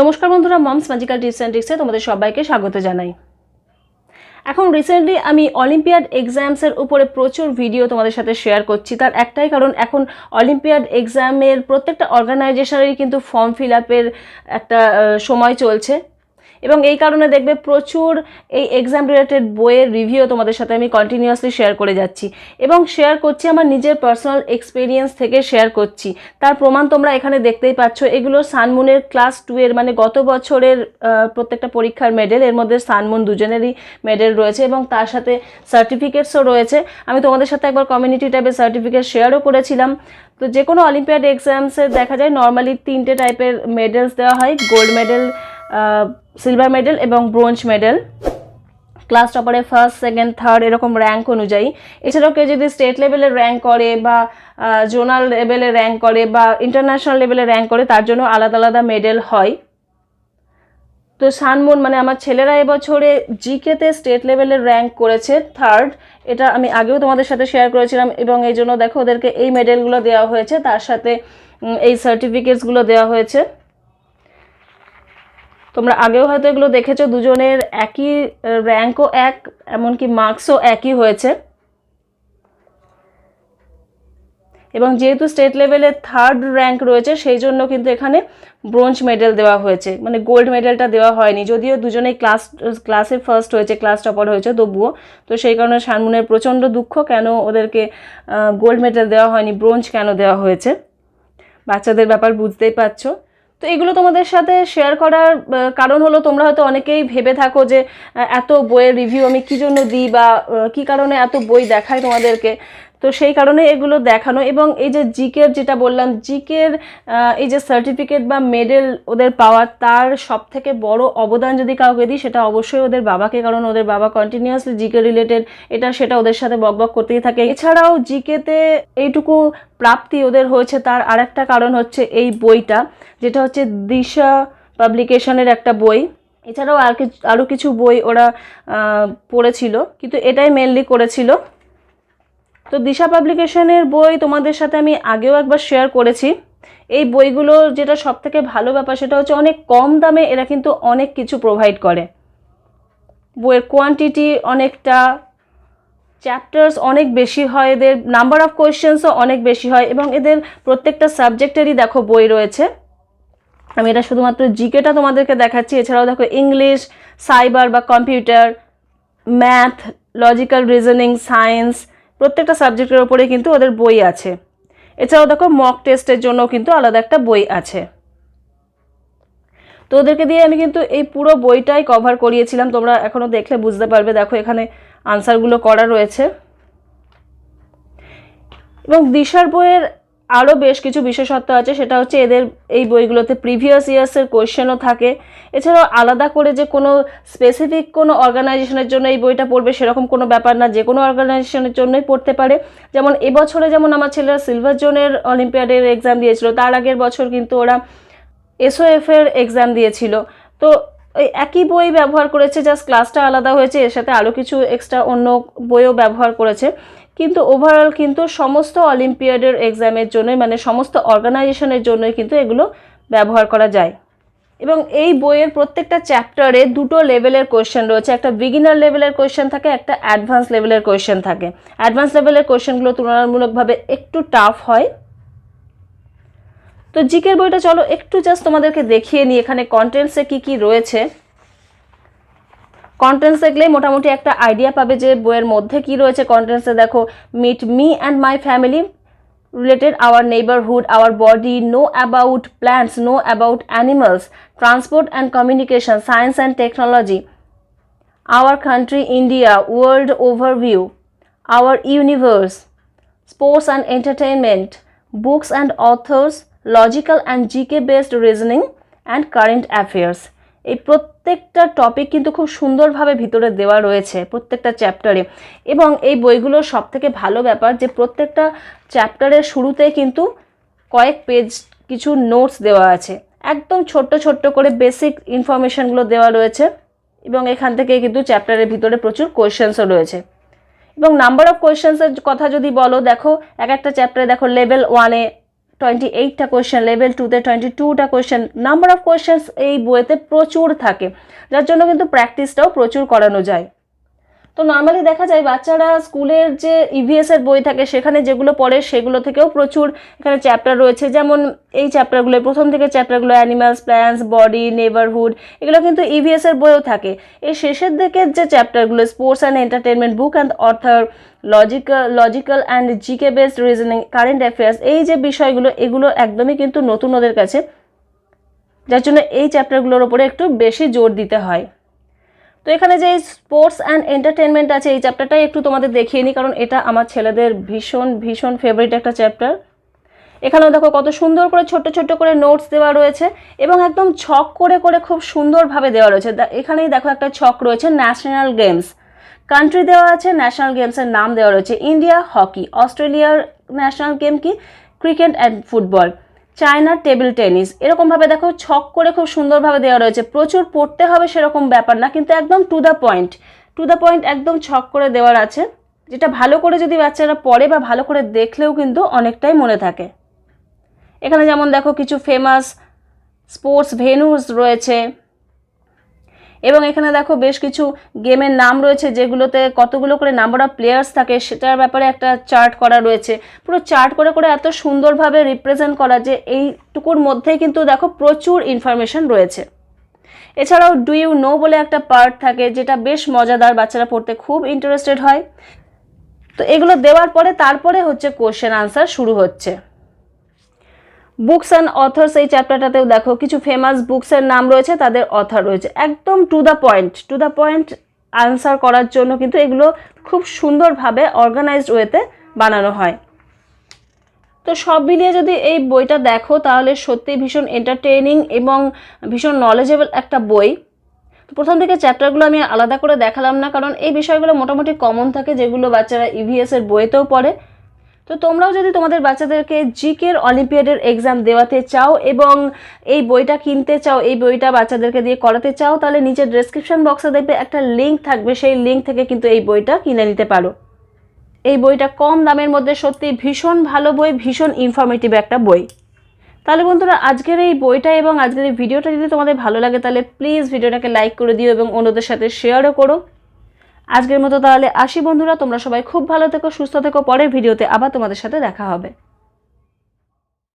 নমস্কার বন্ধুরা, mom's magical tips and ট্রিক্সে তোমাদের সবাইকে স্বাগত জানাই। এখন রিসেন্টলি আমি অলিম্পিয়াড এক্সামসের উপরে প্রচুর ভিডিও তোমাদের সাথে শেয়ার করছি। তার একটাই কারণ, এখন অলিম্পিয়াড এক্সামের প্রত্যেকটা অর্গানাইজেশনেরই কিন্তু ফর্ম ফিল আপের একটা সময় চলছে। এবং এই কারণে দেখবে প্রচুর এই এক্সাম রিলেটেড বইয়ের রিভিউ তোমাদের সাথে আমি কন্টিনিউয়াসলি শেয়ার করে যাচ্ছি। এবং শেয়ার করছি আমার নিজের পার্সোনাল এক্সপিরিয়েন্স থেকে শেয়ার করছি। তার প্রমাণ তোমরা এখানে দেখতেই পাচ্ছ, এগুলো সানমুনের ক্লাস টু এর মানে গত বছরের প্রত্যেকটা পরীক্ষার মেডেল এর মধ্যে সানমুন দুজনেরই মেডেল রয়েছে এবং তার সাথে সার্টিফিকেটসও রয়েছে। আমি তোমাদের সাথে একবার কমিউনিটি টাইপের সার্টিফিকেট শেয়ারও করেছিলাম। তো যে কোনো অলিম্পিয়াড এক্সামসে দেখা যায় নর্মালি তিনটে টাইপের মেডেলস দেওয়া হয়। গোল্ড মেডেল সিলভার মেডেল এবং ব্রোঞ্জ মেডেল ক্লাস টপারে ফার্স্ট সেকেন্ড থার্ড এরকম র্যাঙ্ক অনুযায়ী। এছাড়াও কেউ যদি স্টেট লেভেলে র্যাঙ্ক করে বা জোনাল লেভেলে র্যাঙ্ক করে বা ইন্টারন্যাশনাল লেভেলে র্যাঙ্ক করে, তার জন্য আলাদা আলাদা মেডেল হয়। তো সানমুন মানে আমার ছেলেরা এবছরে জিকেতে স্টেট লেভেলের র্যাঙ্ক করেছে থার্ড এটা আমি আগেও তোমাদের সাথে শেয়ার করেছিলাম এবং এই জন্য দেখো ওদেরকে এই মেডেলগুলো দেওয়া হয়েছে, তার সাথে এই সার্টিফিকেটসগুলো দেওয়া হয়েছে। তোমরা আগেও হয়তো এগুলো দেখেছ, দুজনের একই র্যাঙ্কও এক, এমনকি মার্কসও একই হয়েছে। এবং যেহেতু স্টেট লেভেলে থার্ড র্যাঙ্ক রয়েছে, সেই জন্য কিন্তু এখানে ব্রোঞ্জ মেডেল দেওয়া হয়েছে। মানে গোল্ড মেডেলটা দেওয়া হয়নি। যদিও দুজনেই ক্লাস ক্লাসে ফার্স্ট হয়েছে ক্লাস টপার হয়েছে, তবুও। তো সেই কারণে শানমুনের প্রচণ্ড দুঃখ কেন ওদেরকে গোল্ড মেডেল দেওয়া হয়নি ব্রোঞ্জ কেন দেওয়া হয়েছে? বাচ্চাদের ব্যাপার বুঝতেই পারছ। তো এগুলো তোমাদের সাথে শেয়ার করার কারণ হলো তোমরা হয়তো অনেকেই ভেবে থাকো যে এত বইয়ের রিভিউ আমি কী জন্য দিই বা কি কারণে এত বই দেখায় তোমাদেরকে। তো সেই কারণে এগুলো দেখানো এবং এই যে জিকের যেটা বললাম, জিকের এই যে সার্টিফিকেট বা মেডেল ওদের পাওয়া তার সব থেকে বড় অবদান যদি কাউকে দিই, সেটা অবশ্যই ওদের বাবাকে, কারণ ওদের বাবা কন্টিনিউয়াসলি জিকে রিলেটেড এটা সেটা ওদের সাথে বকবক করতেই থাকে। এছাড়াও জিকেতে এইটুকু প্রাপ্তি ওদের হয়েছে, তার আরেকটা কারণ হচ্ছে এই বইটা, যেটা হচ্ছে দিশা পাবলিকেশনের একটা বই। এছাড়াও আর আরও কিছু বই ওরা পড়েছিল, কিন্তু এটাই মেনলি করেছিল। তো দিশা পাবলিকেশনের বই তোমাদের সাথে আমি আগেও একবার শেয়ার করেছি। এই বইগুলো যেটা সব থেকে ভালো ব্যাপার সেটা হচ্ছে অনেক কম দামে এরা কিন্তু অনেক কিছু প্রোভাইড করে। বইয়ের কোয়ান্টিটি অনেকটা চ্যাপ্টার্স অনেক বেশি হয়, এদের নাম্বার অফ কোয়েশ্চেন্সও অনেক বেশি হয় এবং এদের প্রত্যেকটা সাবজেক্টেরই দেখো বই রয়েছে। আমি এটা শুধুমাত্র জিকেটা তোমাদেরকে দেখাচ্ছি, এছাড়াও দেখো ইংলিশ সাইবার বা computer math logical reasoning science প্রত্যেকটা সাবজেক্টের ওপরে কিন্তু ওদের বই আছে। এছাড়াও দেখো মক টেস্টের জন্য কিন্তু আলাদা একটা বই আছে। তো ওদেরকে দিয়ে আমি কিন্তু এই পুরো বইটাই কভার করিয়েছিলাম। তোমরা এখনও দেখলে বুঝতে পারবে। দেখো, এখানে আনসারগুলো করা রয়েছে। এবং দিশার বইয়ের আরও বেশ কিছু বিশেষত্ব আছে, সেটা হচ্ছে এদের এই বইগুলোতে প্রিভিয়াস ইয়ার্সের কোয়েশ্চেনও থাকে। এছাড়াও আলাদা করে যে কোনো স্পেসিফিক কোনো অর্গানাইজেশনের জন্য এই বইটা পড়বে সেরকম কোনো ব্যাপার না, যে কোনো অর্গানাইজেশনের জন্যই পড়তে পারে। যেমন এবছরে যেমন আমার ছেলেরা সিলভার জোনের অলিম্পিয়াডের এক্সাম দিয়েছিল, তার আগের বছর কিন্তু ওরা এসওএফ এর এক্সাম দিয়েছিল। তো ওই একই বই ব্যবহার করেছে জাস্ট ক্লাসটা আলাদা হয়েছে, এর সাথে আরও কিছু এক্সট্রা অন্য বইও ব্যবহার করেছে। কিন্তু ওভারঅল কিন্তু সমস্ত অলিম্পিয়াডের এক্সামের জন্যই মানে সমস্ত অর্গানাইজেশনের জন্যই কিন্তু এগুলো ব্যবহার করা যায়। এবং এই বইয়ের প্রত্যেকটা চ্যাপ্টারে দুটো লেভেলের কোয়েশ্চেন রয়েছে। একটা বিগিনার লেভেলের কোয়েশ্চেন থাকে, একটা অ্যাডভান্স লেভেলের কোয়েশ্চেন থাকে। অ্যাডভান্স লেভেলের কোয়েশ্চেনগুলো তুলনামূলকভাবে একটু টাফ হয়। তো জিকের বইটা চলো একটু জাস্ট তোমাদেরকে দেখিয়ে নিই এখানে কন্টেন্টসে কি কি রয়েছে। কন্টেন্টস দেখলে মোটামুটি একটা আইডিয়া পাবে যে বইয়ের মধ্যে কি রয়েছে। কন্টেন্টসে দেখো meet me and my family related our neighbourhood our body know about plants know about animals transport and communication science and technology our country India world overview our universe sports and entertainment, books and authors, logical and GK based reasoning and current affairs এই প্রত্যেকটা topic কিন্তু খুব সুন্দরভাবে ভিতরে দেওয়া রয়েছে প্রত্যেকটা চ্যাপ্টারে এবং এই বইগুলোর সব থেকে ভালো ব্যাপার যে প্রত্যেকটা চ্যাপ্টারের শুরুতে কিন্তু কয়েক পেজ কিছু নোটস দেওয়া আছে। একদম ছোট্ট ছোট্ট করে বেসিক ইনফরমেশনগুলো দেওয়া রয়েছে এবং এখান থেকে কিন্তু চ্যাপ্টারের ভিতরে প্রচুর কোয়েশ্চেন্সও রয়েছে। এবং নাম্বার অফ কোয়েশ্চেন্সের কথা যদি বলো, দেখো এক একটা চ্যাপ্টারে দেখো লেভেল ওয়ানে টোয়েন্টি এইটটা কোয়েশ্চেন লেভেল টুতে টোয়েন্টি টুটা কোয়েশ্চেন নাম্বার অফ কোয়েশ্চেন্স এই বইয়েতে প্রচুর থাকে, যার জন্য কিন্তু প্র্যাকটিসটাও প্রচুর করানো যায়। তো নর্মালি দেখা যায় বাচ্চারা স্কুলের যে ইভিএস এর বই থাকে, সেখানে যেগুলো পড়ে সেগুলো থেকেও প্রচুর এখানে চ্যাপ্টার রয়েছে। যেমন এই চ্যাপ্টারগুলো প্রথম থেকে চ্যাপ্টারগুলো অ্যানিমালস প্ল্যান্টস বডি নেবারহুড এগুলো কিন্তু ইভিএস এর বইও থাকে। এই শেষের দিকে যে চ্যাপ্টারগুলো sports and entertainment book and author logical logical and GK based reasoning current affairs এই যে বিষয়গুলো, এগুলো একদমই কিন্তু নতুন ওদের কাছে, যার জন্য এই চ্যাপ্টারগুলোর ওপরে একটু বেশি জোর দিতে হয়। তো এখানে যে স্পোর্টস অ্যান্ড এন্টারটেনমেন্ট আছে, এই চ্যাপ্টারটাই একটু তোমাদের দেখিয়ে নিই, কারণ এটা আমার ছেলেদের ভীষণ ভীষণ ফেভারিট একটা চ্যাপ্টার এখানেও দেখো কত সুন্দর করে ছোট্ট ছোট্ট করে নোটস দেওয়া রয়েছে এবং একদম ছক করে করে খুব সুন্দরভাবে দেওয়া রয়েছে। এখানেই দেখো একটা ছক রয়েছে ন্যাশনাল গেমস কান্ট্রি দেওয়া আছে ন্যাশনাল গেমসের নাম দেওয়া রয়েছে ইন্ডিয়া হকি অস্ট্রেলিয়ার ন্যাশনাল গেম কি? ক্রিকেট অ্যান্ড ফুটবল চায়নার টেবিল টেনিস এরকমভাবে দেখো, ছক করে খুব সুন্দরভাবে দেওয়া রয়েছে। প্রচুর পড়তে হবে সেরকম ব্যাপার না, কিন্তু একদম to the point to the point একদম ছক করে দেওয়ার আছে, যেটা ভালো করে যদি বাচ্চারা পড়ে বা ভালো করে দেখলেও কিন্তু অনেকটাই মনে থাকে। এখানে যেমন দেখো, কিছু ফেমাস স্পোর্টস ভেনুস রয়েছে। এবং এখানে দেখো বেশ কিছু গেমের নাম রয়েছে যেগুলোতে কতগুলো করে নাম্বার অফ প্লেয়ার্স থাকে সেটার ব্যাপারে একটা চার্ট করা রয়েছে। পুরো চার্ট করে করে এত সুন্দরভাবে রিপ্রেজেন্ট করা যে এইটুকুর মধ্যেই কিন্তু দেখো প্রচুর ইনফরমেশন রয়েছে। এছাড়াও ডু ইউ নো বলে একটা পার্ট থাকে যেটা বেশ মজাদার, বাচ্চারা পড়তে খুব ইন্টারেস্টেড হয়। তো এগুলো দেওয়ার পরে তারপরে হচ্ছে কোশ্চেন আনসার শুরু হচ্ছে। বুকস অ্যান্ড অথর্স এই চ্যাপ্টারটাতেও দেখো, কিছু ফেমাস বুকসের নাম রয়েছে, তাদের অথার রয়েছে। একদম to the point to the point answer করার জন্য কিন্তু এগুলো খুব সুন্দরভাবে অর্গানাইজড ওয়েতে বানানো হয়। তো সব মিলিয়ে যদি এই বইটা দেখো, তাহলে সত্যি ভীষণ এন্টারটেইনিং এবং ভীষণ নলেজেবল একটা বই। তো প্রথম থেকে চ্যাপ্টারগুলো আমি আলাদা করে দেখালাম না, কারণ এই বিষয়গুলো মোটামুটি কমন থাকে, যেগুলো বাচ্চারা ইভিএসের বইতেও পড়ে। তো তোমরাও যদি তোমাদের বাচ্চাদেরকে জিকের অলিম্পিয়াডের এক্সাম দেওয়াতে চাও এবং এই বইটা কিনতে চাও, এই বইটা বাচ্চাদেরকে দিয়ে করাতে চাও, তাহলে নিচের ডেসক্রিপশন বক্সে দেখবে একটা লিঙ্ক থাকবে। সেই লিঙ্ক থেকে কিন্তু এই বইটা কিনে নিতে পারো। এই বইটা কম দামের মধ্যে সত্যি ভীষণ ভালো বই, ভীষণ ইনফরমেটিভ একটা বই। তাহলে বন্ধুরা, আজকের এই বইটা এবং আজকের এই ভিডিওটা যদি তোমাদের ভালো লাগে, তাহলে প্লিজ ভিডিওটাকে লাইক করে দিও এবং অন্যদের সাথে শেয়ারও করো। আজকের মতো তাহলে আসি বন্ধুরা, তোমরা সবাই খুব ভালো থেকো, সুস্থ থেকো, পরের ভিডিওতে আবার তোমাদের সাথে দেখা হবে।